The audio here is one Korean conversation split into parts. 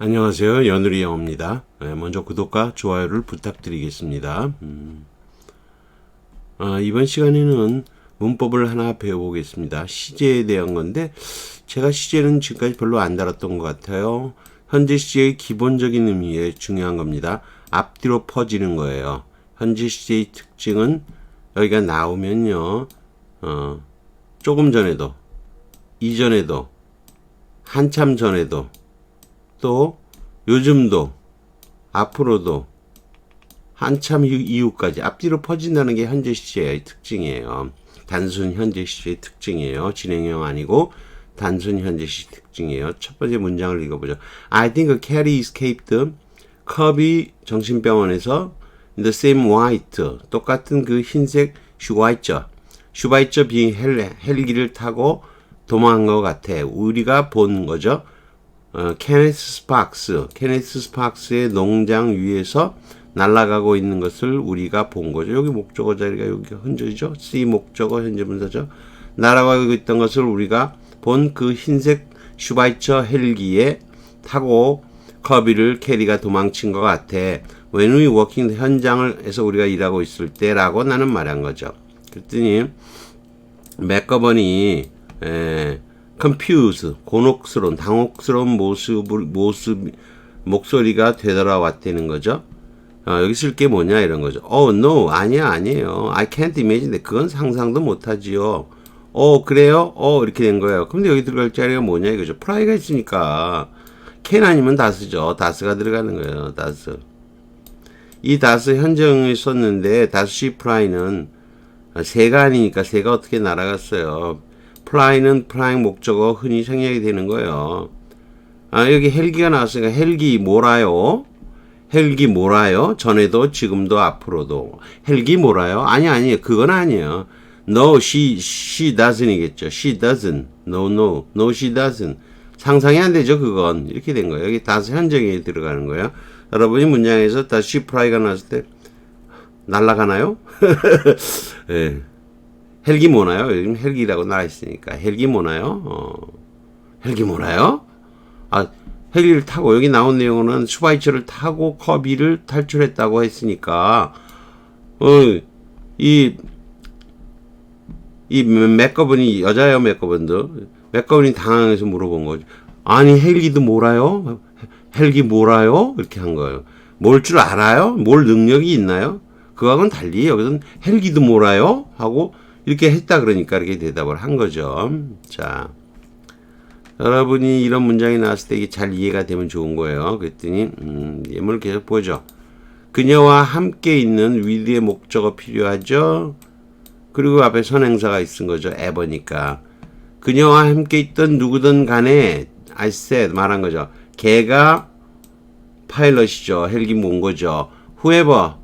안녕하세요. 연우리 영어입니다. 네, 먼저 구독과 좋아요를 부탁드리겠습니다. 음. 아, 이번 시간에는 문법을 하나 배워보겠습니다. 시제에 대한 건데 제가 시제는 지금까지 별로 안 다뤘던 것 같아요. 현재 시제의 기본적인 의미에 중요한 겁니다. 앞뒤로 퍼지는 거예요. 현재 시제의 특징은 여기가 나오면요. 어, 조금 전에도 이전에도 한참 전에도 또 요즘도 앞으로도 한참 이- 이후까지 앞뒤로 퍼진다는 게 현재 시제의 특징이에요. 단순 현재 시제의 특징이에요. 진행형 아니고 단순 현재 시 특징이에요. 첫 번째 문장을 읽어보죠. I think Carrie escaped 컵이 정신병원에서 in the same white 똑같은 그 흰색 슈바이처 슈바이처 비 헬, 헬기를 타고 도망한 것 같아. 우리가 본 거죠. 어, 케네스 스팍스, 케네스 스팍스의 농장 위에서 날아가고 있는 것을 우리가 본 거죠. 여기 목적어 자리가 여기 현재죠. C 목적어 현재 분사죠. 날아가고 있던 것을 우리가 본 그 흰색 슈바이처 헬기에 타고 커비를 캐리가 도망친 것 같아. When we working 현장을에서 우리가 일하고 있을 때라고 나는 말한 거죠. 그랬더니 맥거번이 에, confuse, 곤혹스러운, 당혹스러운 모습을 모습 목소리가 되돌아왔다는 거죠. 어, 여기 쓸 게 뭐냐 이런 거죠. Oh no, 아니야 아니에요. I can't imagine. 그건 상상도 못하지요. 어 그래요? 어 이렇게 된 거예요. 근데 여기 들어갈 자리가 뭐냐 이거죠. 프라이가 있으니까 can 아니면 다스죠. 다스가 들어가는 거예요. 다스. 이 다스 현정을 썼는데 다스 시 프라이는 새가 아니니까 새가 어떻게 날아갔어요. 플라이는 프라임 목적어 흔히 생략이 되는 거예요. 아, 여기 헬기가 나왔으니까 헬기 몰아요. 헬기 몰아요. 전에도 지금도 앞으로도 헬기 몰아요. 아니 아니 그건 아니에요. No, she she doesn'이겠죠. She doesn't. No, no, no, she doesn't. 상상이 안 되죠. 그건 이렇게 된 거예요. 여기 다스 현정에 들어가는 거예요. 여러분이 문장에서 다시 프라이가 나왔을 때 날아가나요? 예. 헬기 모나요? 요즘 헬기라고 나와 있으니까 헬기 모나요? 어. 헬기 모나요? 아, 헬기를 타고 여기 나온 내용은 슈바이처를 타고 커비를 탈출했다고 했으니까 어, 이, 이 맥거분이 여자예요, 맥거분도. 맥거분이 당황해서 물어본 거죠. 아니, 헬기도 몰아요? 헬기 몰아요? 이렇게 한 거예요. 뭘줄 알아요? 뭘 능력이 있나요? 그거하고는 달리 여기서는 헬기도 몰아요? 하고 이렇게 했다 그러니까 이렇게 대답을 한 거죠. 자, 여러분이 이런 문장이 나왔을 때 이게 잘 이해가 되면 좋은 거예요. 그랬더니 음, 예문을 계속 보죠. 그녀와 함께 있는 위드의 목적어 필요하죠. 그리고 앞에 선행사가 있은 거죠. 에버니까. 그녀와 함께 있던 누구든 간에 I said 말한 거죠. 걔가 파일럿이죠. 헬기 몬 거죠. whoever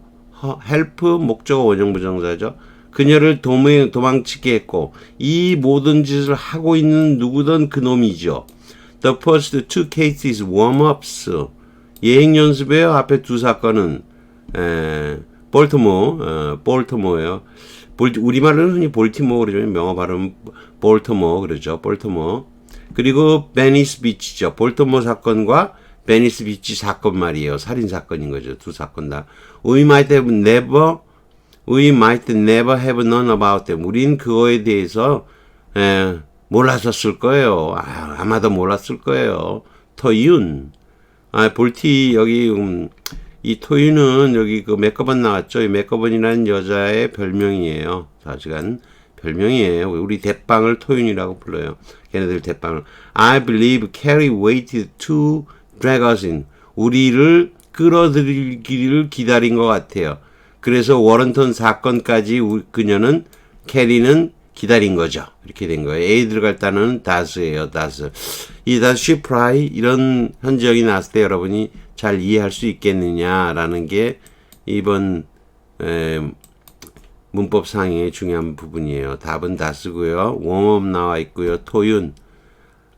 help 목적어 원형 부정사죠. 그녀를 도망, 도망치게 했고 이 모든 짓을 하고 있는 누구든 그놈이죠. The first two cases warm-ups 예행 연습의 앞에 두 사건은 에, 볼트모, 어, 볼트모예요. 볼, 우리말로는 흔히 볼티모 그러죠. 명어 발음 볼트모 그러죠. 볼트모. 그리고 베니스 비치죠. 볼트모 사건과 베니스 비치 사건 말이에요. 살인 사건인 거죠. 두 사건 다. We might have never, we might never have known about them. 우린 그거에 대해서 에, 몰랐었을 거예요. 아, 아마도 몰랐을 거예요. 터윤. 아, 볼티 여기 음, 이 토윤은 여기 그 맥거번 나왔죠. 이 맥거번이라는 여자의 별명이에요. 사실은 별명이에요. 우리 대빵을 토윤이라고 불러요. 걔네들 대빵을. I believe Carrie waited to drag us in. 우리를 끌어들이기를 기다린 것 같아요. 그래서 워런턴 사건까지 우- 그녀는 캐리는 기다린 거죠. 이렇게 된 거예요. A 들어갈 단어는 다스예요. 다스. 이 다스 프라이 이런 현지역이 나왔을 때 여러분이 잘 이해할 수 있겠느냐라는 게 이번 에, 문법 상의 중요한 부분이에요. 답은 다스고요. 웜업 나와 있고요. 토윤.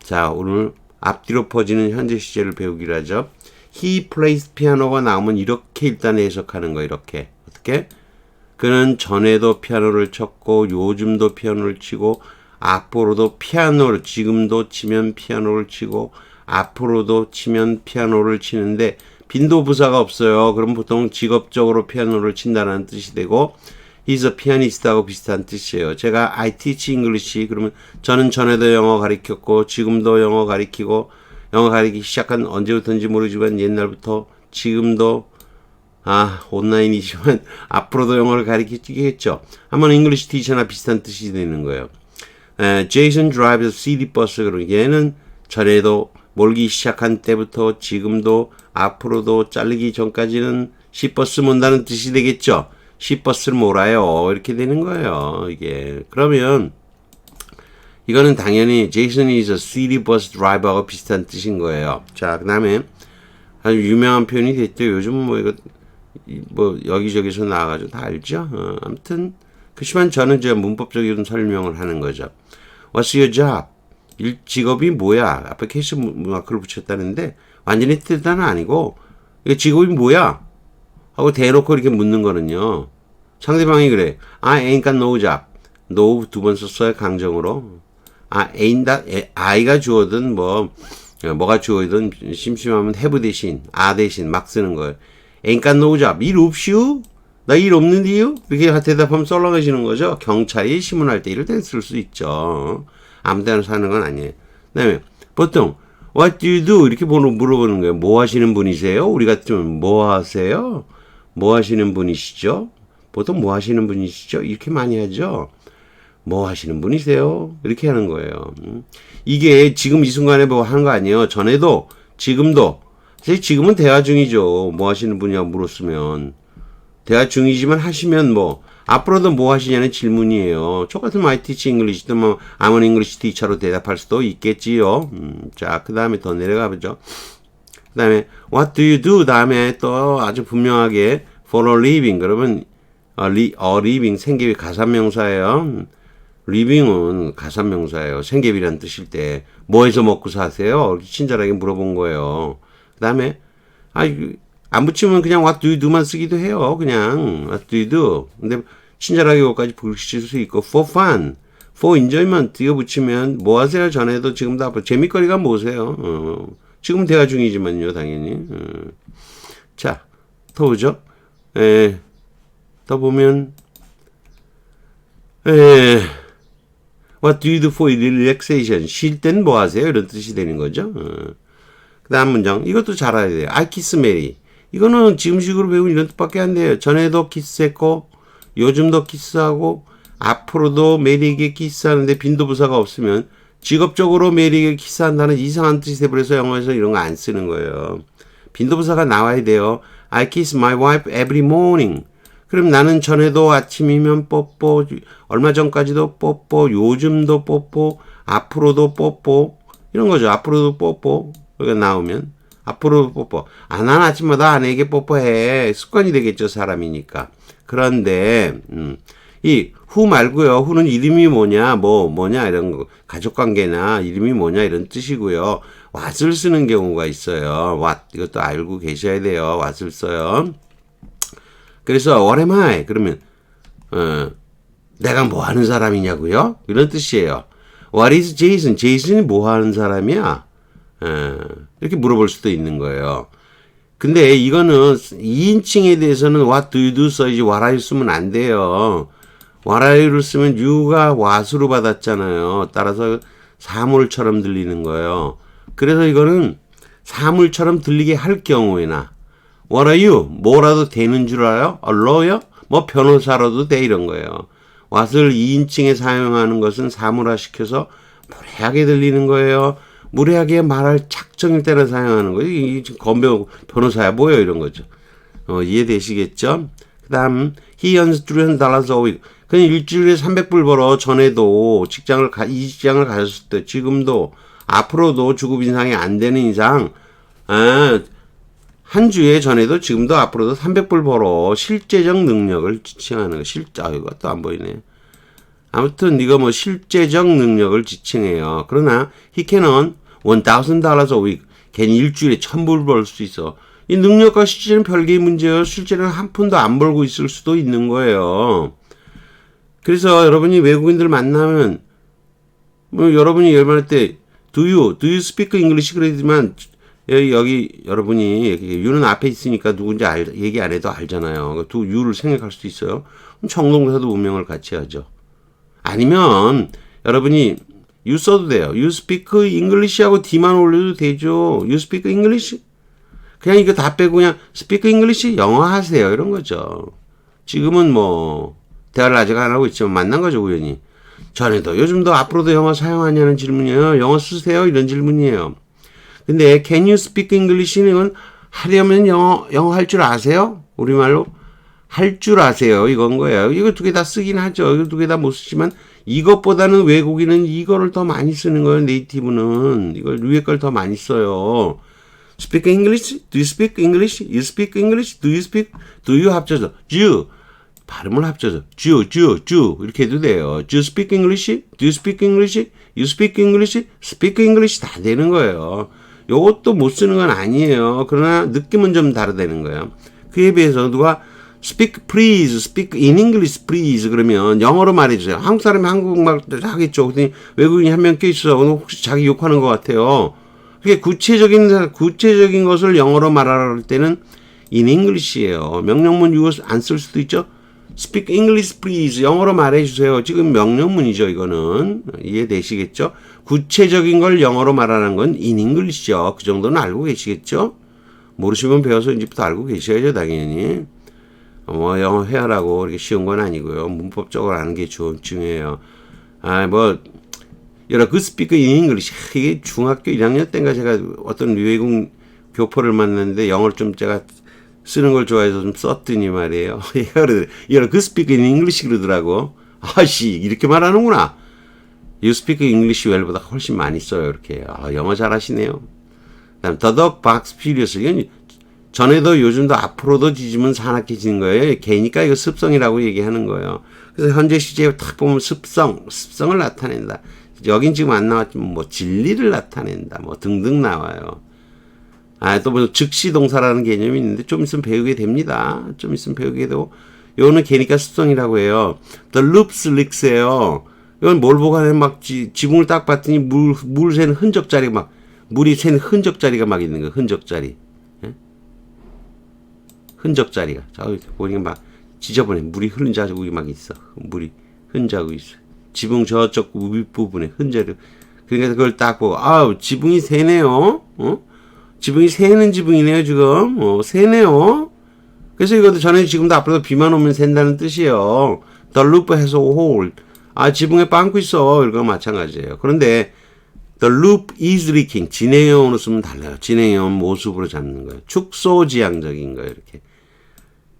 자, 오늘 앞뒤로 퍼지는 현재 시제를 배우기로 하죠. He plays 피아노가 나오면 이렇게 일단 해석하는 거 이렇게. 어떻게? 그는 전에도 피아노를 쳤고 요즘도 피아노를 치고 앞으로도 피아노를 지금도 치면 피아노를 치고 앞으로도 치면 피아노를 치는데 빈도 부사가 없어요. 그럼 보통 직업적으로 피아노를 친다는 뜻이 되고 he's a pianist하고 비슷한 뜻이에요. 제가 I teach English 그러면 저는 전에도 영어 가르쳤고 지금도 영어 가르치고 영어 가르치기 시작한 언제부터인지 모르지만 옛날부터 지금도 아 온라인이지만 앞으로도 영어를 가르치겠죠. 한번 잉글리시 티처나 비슷한 뜻이 되는 거예요. 에, Jason drives city bus 그러면 얘는 전에도 몰기 시작한 때부터 지금도 앞으로도 잘리기 전까지는 시버스 mon다는 뜻이 되겠죠. 시버스를 몰아요. 이렇게 되는 거예요. 이게 그러면 이거는 당연히 is a city bus driver하고 비슷한 뜻인 거예요. 자, 그다음에 아주 유명한 표현이 됐죠. 요즘 뭐 이거 이- 뭐 여기저기서 나와가지고 다 알죠. 어, 아무튼 그렇지만 저는 제가 문법적인 설명을 하는 거죠. What's your job? 일 직업이 뭐야? 앞에 케이스 무- 마크를 붙였다는데 완전히 뜻은 아니고 이게 직업이 뭐야? 하고 대놓고 이렇게 묻는 거는요. 상대방이 그래. I ain't got no job. no 두 번 썼어요 강정으로. 아 ain't that 에, I가 주어든 뭐 어, 뭐가 주어든 심심하면 have 대신 아 대신 막 쓰는 거예요. No job. 일 없슈? 나 일 없는데요? 이렇게 대답하면 썰렁해지는 거죠. 경찰이 신문할 때 이럴 땐 쓸 수 있죠. 아무 데나 사는 건 아니에요. 그 다음에 보통 What do you do? 이렇게 보는- 물어보는 거예요. 뭐 하시는 분이세요? 우리 같으면 뭐 하세요? 뭐 하시는 분이시죠? 보통 뭐 하시는 분이시죠? 이렇게 많이 하죠. 뭐 하시는 분이세요? 이렇게 하는 거예요. 음. 이게 지금 이 순간에 뭐 하는 거 아니에요. 전에도 지금도 사실 지금은 대화 중이죠. 뭐 하시는 분이냐고 물었으면 대화 중이지만 하시면 뭐 앞으로도 뭐 하시냐는 질문이에요. 똑같은 I teach English도 뭐 an English teacher로 대답할 수도 있겠지요. 음, 자, 그 다음에 더 내려가 보죠. 그 다음에 What do you do? 다음에 또 아주 분명하게 For a living 그러면 어, 리, 어, living 생계비 가산명사예요. living은 가산명사예요. 생계비라는 뜻일 때 뭐해서 먹고 사세요? 친절하게 물어본 거예요. 그 다음에 아안 붙이면 그냥 what do you do만 쓰기도 해요. 그냥 what do you do. 근데 친절하게 이거까지 붙일 수 있고 for fun, for enjoyment 이거 붙이면 뭐 하세요? 전에도 지금도 앞으로 재밌거리가 뭐세요? 어, 지금 대화 중이지만요, 당연히. 어. 자, 더 보죠. 에, 더 보면 에, What do you do for relaxation? 쉴 땐 뭐 하세요? 이런 뜻이 되는 거죠. 어. 그 다음 문장. 이것도 잘 알아야 돼요. I kiss Mary. 이거는 지금식으로 배운 이런 뜻밖에 안 돼요. 전에도 키스했고, 요즘도 키스하고, 앞으로도 메리에게 키스하는데 빈도부사가 없으면 직업적으로 메리에게 키스한다는 이상한 뜻이 돼버려서 영어에서 이런 거 안 쓰는 거예요. 빈도부사가 나와야 돼요. I kiss my wife every morning. 그럼 나는 전에도 아침이면 뽀뽀, 얼마 전까지도 뽀뽀, 요즘도 뽀뽀, 앞으로도 뽀뽀, 이런 거죠. 앞으로도 뽀뽀. 여기가 나오면. 앞으로 뽀뽀. 아, 난 아침마다 아내에게 뽀뽀해. 습관이 되겠죠. 사람이니까. 그런데, 음, 이, 후 말고요. 후는 이름이 뭐냐, 뭐, 뭐냐, 이런 거. 가족관계나 이름이 뭐냐, 이런 뜻이고요. what을 쓰는 경우가 있어요. what. 이것도 알고 계셔야 돼요. what을 써요. 그래서 what am I? 그러면 어, 내가 뭐 하는 사람이냐고요? 이런 뜻이에요. What is Jason? 제이슨이 뭐 하는 사람이야? 어, 이렇게 물어볼 수도 있는 거예요. 근데 이거는 2인칭에 대해서는 what do you do 써야지 what are you 쓰면 안 돼요. what are you를 쓰면 you가 what으로 받았잖아요. 따라서 사물처럼 들리는 거예요. 그래서 이거는 사물처럼 들리게 할 경우에나 What are you? 뭐라도 되는 줄 알아요? A lawyer? 뭐 변호사라도 돼 이런 거예요. what을 2인칭에 사용하는 것은 사물화시켜서 무례하게 들리는 거예요. 무례하게 말할 작정일 때나 사용하는 거예요. 이 건배 변호사야 뭐예요 이런 거죠. 어, 이해되시겠죠? 그다음 he earns 300 dollars a week. 그냥 일주일에 300불 벌어 전에도 직장을 가, 이 직장을 가졌을 때 지금도 앞으로도 주급 인상이 안 되는 이상 아, 한 주에 전에도 지금도 앞으로도 300불 벌어 실제적 능력을 지칭하는 거. 실제 아 이거 또 안 보이네. 아무튼 이거 뭐 실제적 능력을 지칭해요. 그러나 he can earn 1000 dollars a week. 걔는 일주일에 1000불 벌 수 있어. 이 능력과 실제는 별개의 문제예요. 실제는 한 푼도 안 벌고 있을 수도 있는 거예요. 그래서 여러분이 외국인들 만나면 뭐 여러분이 열반할 때 do you do you speak English 그러지만 여기, 여기 여러분이 you는 앞에 있으니까 누군지 알, 얘기 안 해도 알잖아요. do you를 생각할 수도 있어요. 그럼 정동사도 운명을 같이 하죠. 아니면 여러분이 you 써도 돼요. you speak English 하고 D만 올려도 되죠. you speak English 그냥 이거 다 빼고 그냥 speak English 영어 하세요. 이런 거죠. 지금은 뭐 대화를 아직 안 하고 있지만 만난 거죠 우연히. 전에도 요즘도 앞으로도 영어 사용하냐는 질문이에요. 영어 쓰세요? 이런 질문이에요. 근데 can you speak English는 하려면 영어 영어 할 줄 아세요? 우리말로 할 줄 아세요. 이건 거예요. 이거 두 개 다 쓰긴 하죠. 이거 두 개 다 못 쓰지만 이것보다는 외국인은 이거를 더 많이 쓰는 거예요. 네이티브는 이걸 위에 걸 더 많이 써요. Speak English? Do you speak English? You speak English? Do you speak? Do you 합쳐서 you 발음을 합쳐서 주, 주, 주 이렇게 해도 돼요. Do you speak English? Do you speak English? You speak English? Speak English 다 되는 거예요. 요것도 못 쓰는 건 아니에요. 그러나 느낌은 좀 다르다는 거예요. 그에 비해서 누가 speak please, speak in English please 그러면 영어로 말해주세요. 한국 사람이 한국말 하겠죠. 외국인이 한 명 껴있어. 그럼 혹시 자기 욕하는 것 같아요. 그게 구체적인 구체적인 것을 영어로 말하라 할 때는 in English예요. 명령문 이거 안쓸 수도 있죠. Speak English please. 영어로 말해주세요. 지금 명령문이죠. 이거는 이해되시겠죠? 구체적인 걸 영어로 말하는 건 in English죠. 그 정도는 알고 계시겠죠? 모르시면 배워서 이제부터 알고 계셔야죠. 당연히. 뭐 영어 회화라고 이렇게 쉬운 건 아니고요. 문법적으로 아는 게 중- 중요해요. 아, 뭐 여러 그 스피커 인 잉글리시 이게 중학교 1학년 때인가 제가 어떤 외국 교포를 만났는데 영어를 좀 제가 쓰는 걸 좋아해서 좀 썼더니 말이에요. 여러 그 스피커 인 잉글리시 그러더라고. 아씨 이렇게 말하는구나. You speak well보다 훨씬 많이 써요 이렇게. 아, 영어 잘하시네요. 그다음 더덕 박스 퓨리어스 이건 전에도 요즘도 앞으로도 뒤지면 산악해지는 거예요. 개니까 이거 습성이라고 얘기하는 거예요. 그래서 현재 시제에 탁 보면 습성, 습성을 나타낸다. 여긴 지금 안 나왔지만 뭐 진리를 나타낸다. 뭐 등등 나와요. 아, 또 뭐 즉시 동사라는 개념이 있는데 좀 있으면 배우게 됩니다. 좀 있으면 배우게 되고 요거는 개니까 습성이라고 해요. The loops leaks예요. 이건 뭘 하면 막 지, 지붕을 딱 봤더니 물, 물 새는 흔적 자리가 막 물이 새는 흔적 자리가 막 있는 거예요. 흔적 자리. 흔적 자리가. 자, 이렇게 보니까 막 지저분해. 물이 흐른 자국이 막 있어. 물이 흔 자국이 있어. 지붕 저쪽 윗부분에 흔적을. 그러니까 그걸 딱 보고, 아우, 지붕이 새네요. 어? 지붕이 새는 지붕이네요, 지금. 어, 새네요. 그래서 이것도 전에 지금도 앞으로도 비만 오면 샌다는 뜻이에요. The roof has a hole. 아, 지붕에 빵꾸 있어. 이거 마찬가지예요. 그런데 The loop is leaking. 진행형으로 쓰면 달라요. 진행형 모습으로 잡는 거예요. 축소지향적인 거예요. 이렇게.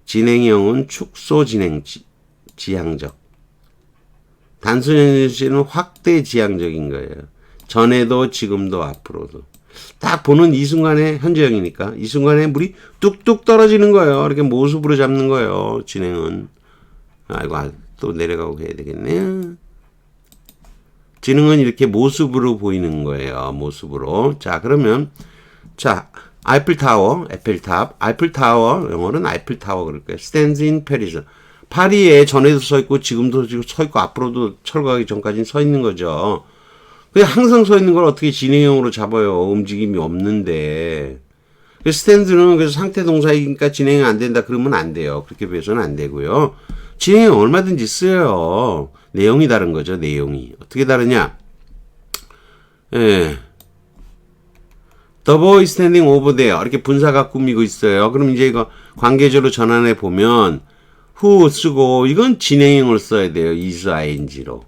진행형은 축소진행 지, 지향적. 단순현실은 확대 지향적인 거예요. 전에도 지금도 앞으로도. 딱 보는 이 순간에 현재형이니까 이 순간에 물이 뚝뚝 떨어지는 거예요. 이렇게 모습으로 잡는 거예요. 진행은. 아이고 아, 또 내려가고 해야 되겠네. 지능은 이렇게 모습으로 보이는 거예요. 모습으로. 자, 그러면 자, 아이플타워, 에펠탑, 아이플타워, 영어는 아이플타워 그럴 거예요. stands in Paris. 파리에 전에도 서 있고 지금도 지금 서 있고 앞으로도 철거하기 전까지는 서 있는 거죠. 그냥 항상 서 있는 걸 어떻게 진행형으로 잡아요. 움직임이 없는데. 그 스탠드는 그래서 상태 동사이니까 진행이 안 된다 그러면 안 돼요. 그렇게 배워서는 안 되고요. 진행은 얼마든지 쓰여요. 내용이 다른 거죠. 내용이 어떻게 다르냐? 예. The boy standing over there 이렇게 분사가 꾸미고 있어요. 그럼 이제 이거 관계절로 전환해 보면 who 쓰고 이건 진행형을 써야 돼요. is ing로.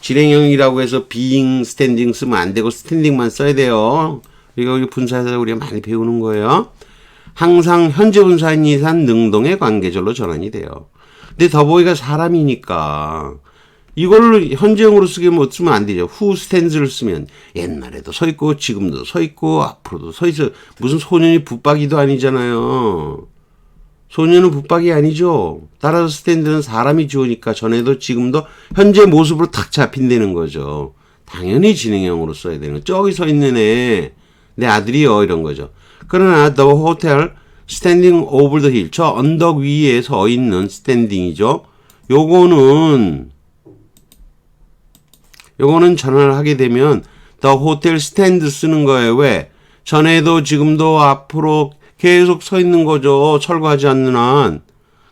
진행형이라고 해서 being, standing 쓰면 안 되고 standing만 써야 돼요. 이거 분사에서 우리가 많이 배우는 거예요. 항상 현재 분사인 이상 능동의 관계절로 전환이 돼요. 근데 더보이가 사람이니까 이걸로 현재형으로 쓰게 못 쓰면 안 되죠. who stands를 쓰면 옛날에도 서 있고 지금도 서 있고 앞으로도 서 있어. 무슨 소년이 붙박이도 아니잖아요. 소년은 붙박이 아니죠. 따라서 스탠드는 사람이 지으니까 전에도 지금도 현재 모습으로 탁 잡힌다는 거죠. 당연히 진행형으로 써야 되는 거. 저기 서 있는 애, 내 아들이요. 이런 거죠. 그러나 the hotel standing over the hill. 저 언덕 위에 서 있는 스탠딩이죠. 요거는 요거는 전환을 하게 되면 더 호텔 스탠드 쓰는 거예요. 왜? 전에도 지금도 앞으로 계속 서 있는 거죠. 철거하지 않는 한.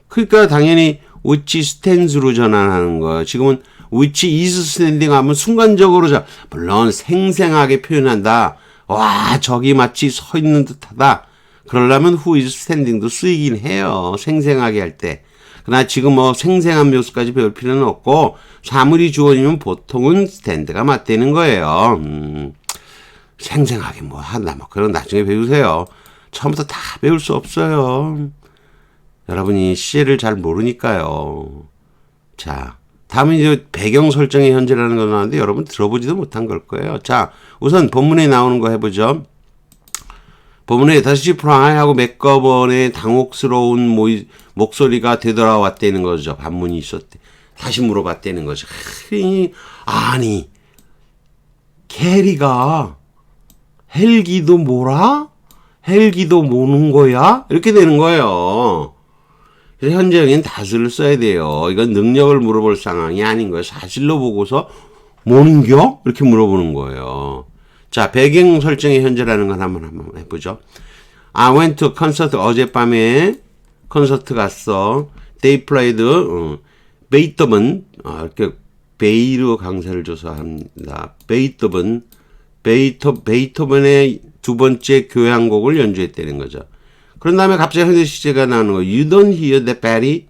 그러니까 당연히 which stands로 전환하는 거예요. 지금은 which is standing 하면 순간적으로 자 물론 생생하게 표현한다. 와 저기 마치 서 있는 듯하다. 그러려면 who is standing도 쓰이긴 해요. 생생하게 할 때. 그러나 지금 뭐 생생한 묘수까지 배울 필요는 없고 사물이 주어지면 보통은 스탠드가 맞대는 거예요. 음, 생생하게 뭐 한다 뭐 그런 나중에 배우세요. 처음부터 다 배울 수 없어요. 여러분이 시제를 잘 모르니까요. 자, 다음은 이제 배경 설정의 현재라는 거 나왔는데 여러분 들어보지도 못한 걸 거예요. 자, 우선 본문에 나오는 거 해보죠. 본문에 다시 프라이하고 맥거번의 당혹스러운 모이, 목소리가 되돌아왔다는 거죠. 반문이 있었대. 다시 물어봤다는 거죠. 아니, 캐리가 헬기도 뭐라? 헬기도 모는 거야? 이렇게 되는 거예요. 그래서 현재형인 다수를 써야 돼요. 이건 능력을 물어볼 상황이 아닌 거예요. 사실로 보고서 모는겨? 이렇게 물어보는 거예요. 자, 배경 설정의 현재라는 걸 한번 한번 해보죠. I went to concert 어젯밤에 콘서트 갔어. Played 어, 베이토븐 아, 이렇게 베이르 강사를 조사합니다. 베이토븐 베이토 베이토벤의 두 번째 교향곡을 연주했다는 거죠. 그런 다음에 갑자기 현대 시제가 나오는 거. You don't hear the belly.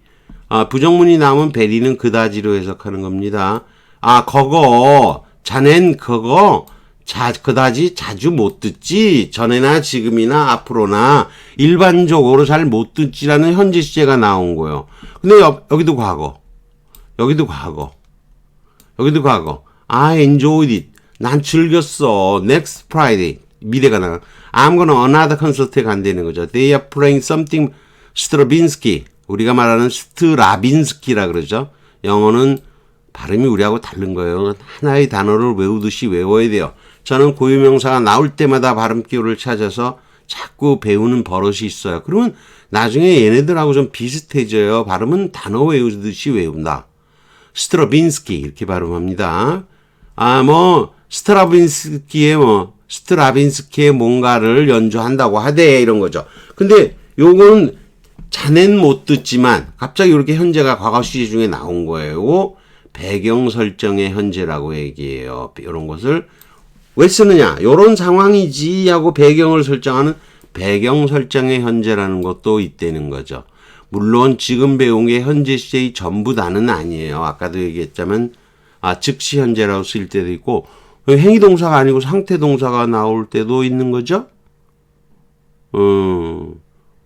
아, 부정문이 나오면 베리는 그다지로 해석하는 겁니다. 아, 그거 자넨 그거 자, 그다지 자주 못 듣지. 전에나 지금이나 앞으로나 일반적으로 잘 못 듣지라는 현재 시제가 나온 거예요. 근데 여, 여기도 과거. 여기도 과거. 여기도 과거. I enjoyed it. 난 즐겼어. Next Friday. 미래가 나가. I'm gonna another concert에 간다는 거죠. They are playing something Stravinsky. 우리가 말하는 스트라빈스키라 그러죠. 영어는 발음이 우리하고 다른 거예요. 하나의 단어를 외우듯이 외워야 돼요. 저는 고유명사가 나올 때마다 발음 기호를 찾아서 자꾸 배우는 버릇이 있어요. 그러면 나중에 얘네들하고 좀 비슷해져요. 발음은 단어 외우듯이 외운다. 스트라빈스키 이렇게 발음합니다. 아, 뭐 스트라빈스키의 뭐 스트라빈스키의 뭔가를 연주한다고 하대 이런 거죠. 근데 요거는 자넨 못 듣지만 갑자기 이렇게 현재가 과거 시제 중에 나온 거예요. 배경 설정의 현재라고 얘기해요. 이런 것을 왜 쓰느냐? 요런 상황이지 하고 배경을 설정하는 배경 설정의 현재라는 것도 있다는 거죠. 물론 지금 배운 게 현재 시제의 전부 다는 아니에요. 아까도 얘기했자면 아, 즉시 현재라고 쓸 때도 있고 행위 동사가 아니고 상태 동사가 나올 때도 있는 거죠. 어,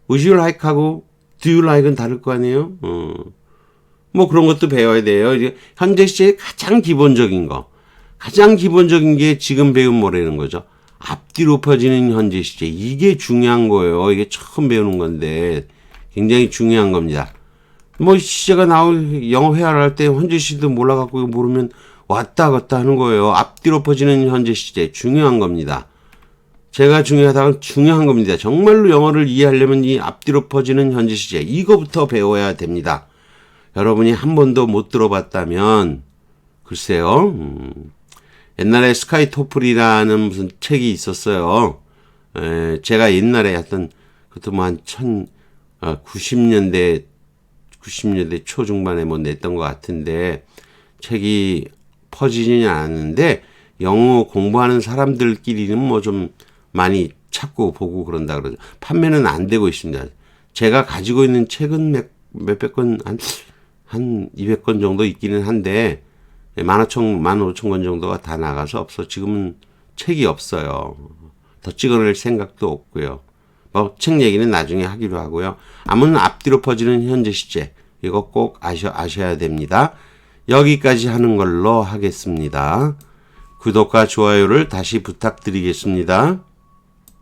would you like 하고 do you like은 다를 거 아니에요. 어, 뭐 그런 것도 배워야 돼요. 이제 현재 시제의 가장 기본적인 거. 가장 기본적인 게 지금 배운 뭐라는 거죠. 앞뒤로 퍼지는 현재 시제. 이게 중요한 거예요. 이게 처음 배우는 건데 굉장히 중요한 겁니다. 뭐 시제가 나올 영어 회화를 할 때 현재 시제도 몰라갖고 모르면 왔다 갔다 하는 거예요. 앞뒤로 퍼지는 현재 시제 중요한 겁니다. 제가 중요하다고 중요한 겁니다. 정말로 영어를 이해하려면 이 앞뒤로 퍼지는 현재 시제 이거부터 배워야 됩니다. 여러분이 한 번도 못 들어봤다면 글쎄요. 음, 옛날에 스카이 토플이라는 무슨 책이 있었어요. 에, 제가 옛날에 했던 그것도 뭐한 천, 어, 90년대, 90년대 초중반에 뭐 냈던 것 같은데 책이 퍼지지는 않았는데 영어 공부하는 사람들끼리는 뭐 좀 많이 찾고 보고 그런다 그러죠. 판매는 안 되고 있습니다. 제가 가지고 있는 책은 몇, 몇백 건, 한, 한 200건 정도 있기는 한데, 만 오천, 만 오천 권 정도가 다 나가서 없어. 지금은 책이 없어요. 더 찍어낼 생각도 없고요. 뭐, 책 얘기는 나중에 하기로 하고요. 아무튼 앞뒤로 퍼지는 현재 시제. 이거 꼭 아셔, 아셔야 됩니다. 여기까지 하는 걸로 하겠습니다. 구독과 좋아요를 다시 부탁드리겠습니다.